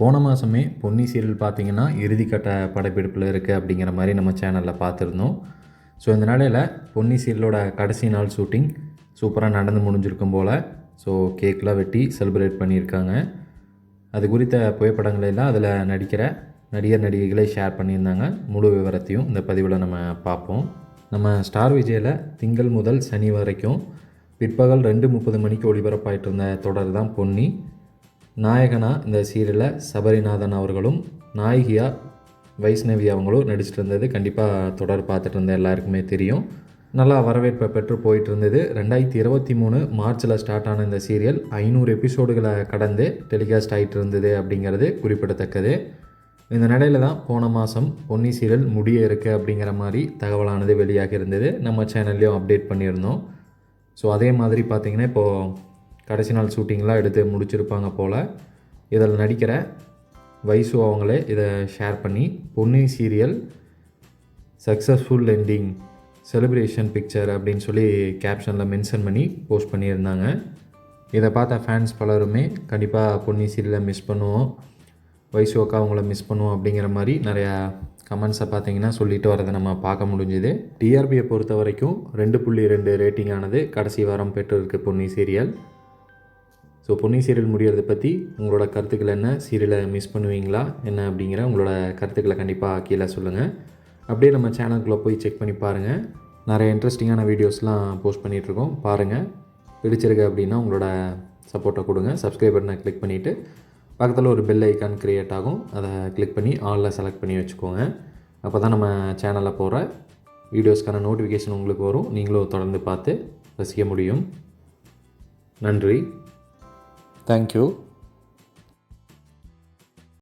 போன மாதமே பொன்னி சீரியல் பார்த்தீங்கன்னா இறுதிக்கட்ட படப்பிடிப்பில் இருக்குது அப்படிங்கிற மாதிரி நம்ம சேனலில் பார்த்துருந்தோம் ஸோ இந்த நிலையில் பொன்னி சீரியலோட கடைசி நாள் ஷூட்டிங் சூப்பராக நடந்து முடிஞ்சிருக்கும் போல். ஸோ கேக்கெலாம் வெட்டி செலிப்ரேட் பண்ணியிருக்காங்க. அது குறித்த புகைப்படங்களை எல்லாம் அதில் நடிக்கிற நடிகர் நடிகைகளை ஷேர் பண்ணியிருந்தாங்க. முழு விவரத்தையும் இந்த பதிவில் நம்ம பார்ப்போம். நம்ம ஸ்டார் விஜயில் திங்கள் முதல் சனி வரைக்கும் பிற்பகல் ரெண்டு முப்பது மணிக்கு ஒளிபரப்பாயிட்டு இருந்த தொடர் தான் பொன்னி. நாயகனா இந்த சீரியலில் சபரிநாதன் அவர்களும் நாயகியாக வைஷ்ணவி அவங்களும் நடிச்சிட்டு இருந்தது கண்டிப்பாக தொடர் பார்த்துட்டு இருந்த எல்லாருக்குமே தெரியும். நல்லா வரவேற்பை பெற்று போயிட்டு இருந்தது ரெண்டாயிரத்தி இருபத்தி மூணு மார்ச்சில் ஸ்டார்ட் ஆன இந்த சீரியல் ஐநூறு எபிசோடுகளை கடந்து டெலிகாஸ்ட் ஆகிட்டு இருந்தது அப்படிங்கிறது குறிப்பிடத்தக்கது. இந்த நிலையில தான் போன மாதம் பொன்னி சீரியல் முடிய இருக்குது அப்படிங்கிற மாதிரி தகவலானது வெளியாகி இருந்தது. நம்ம சேனல்லையும் அப்டேட் பண்ணியிருந்தோம். ஸோ அதே மாதிரி பார்த்திங்கன்னா இப்போது கடைசி நாள் ஷூட்டிங்லாம் எடுத்து முடிச்சிருப்பாங்க போல். இதில் நடிக்கிற வைசு அவங்களே இதை ஷேர் பண்ணி Ponni serial successful ending celebration picture அப்படின்னு சொல்லி கேப்ஷனில் மென்ஷன் பண்ணி போஸ்ட் பண்ணியிருந்தாங்க. இதை பார்த்த ஃபேன்ஸ் பலருமே கண்டிப்பாக பொன்னி சீரியலை மிஸ் பண்ணுவோம். வைசு அக்கா அவங்கள மிஸ் பண்ணுவோம் அப்படிங்கிற மாதிரி நிறையா கமெண்ட்ஸை பார்த்தீங்கன்னா சொல்லிட்டு வரதை நம்ம பார்க்க முடிஞ்சுது. டிஆர்பியை பொறுத்த வரைக்கும் ரெண்டு புள்ளி ரெண்டு ரேட்டிங் ஆனது கடைசி வாரம் பெற்றிருக்கு Ponni serial so Ponni serial முடிகிறத பற்றி உங்களோட கருத்துக்கள் என்ன? சீரியலை மிஸ் பண்ணுவீங்களா? என்ன அப்படிங்கிற உங்களோட கருத்துக்களை கண்டிப்பாக கீழே சொல்லுங்கள் அப்படியே நம்ம சேனலுக்குள்ளே போய் செக் பண்ணி பாருங்கள் நிறைய இன்ட்ரெஸ்டிங்கான வீடியோஸ்லாம் போஸ்ட் பண்ணிகிட்ருக்கோம் பாருங்கள் பிடிச்சிருக்கு அப்படின்னா உங்களோட சப்போர்ட்டை கொடுங்க. சப்ஸ்கிரைப் பட்டனை கிளிக் பண்ணிவிட்டு பக்கத்தில் ஒரு பெல் ஐக்கான் க்ரியேட் ஆகும். அதை கிளிக் பண்ணி ஆலில் செலக்ட் பண்ணி வச்சுக்கோங்க. அப்போ தான் நம்ம சேனலில் போகிற வீடியோஸ்க்கான நோட்டிஃபிகேஷன் உங்களுக்கு வரும். நீங்களும் தொடர்ந்து பார்த்து ரசிக்க முடியும். நன்றி. Thank you.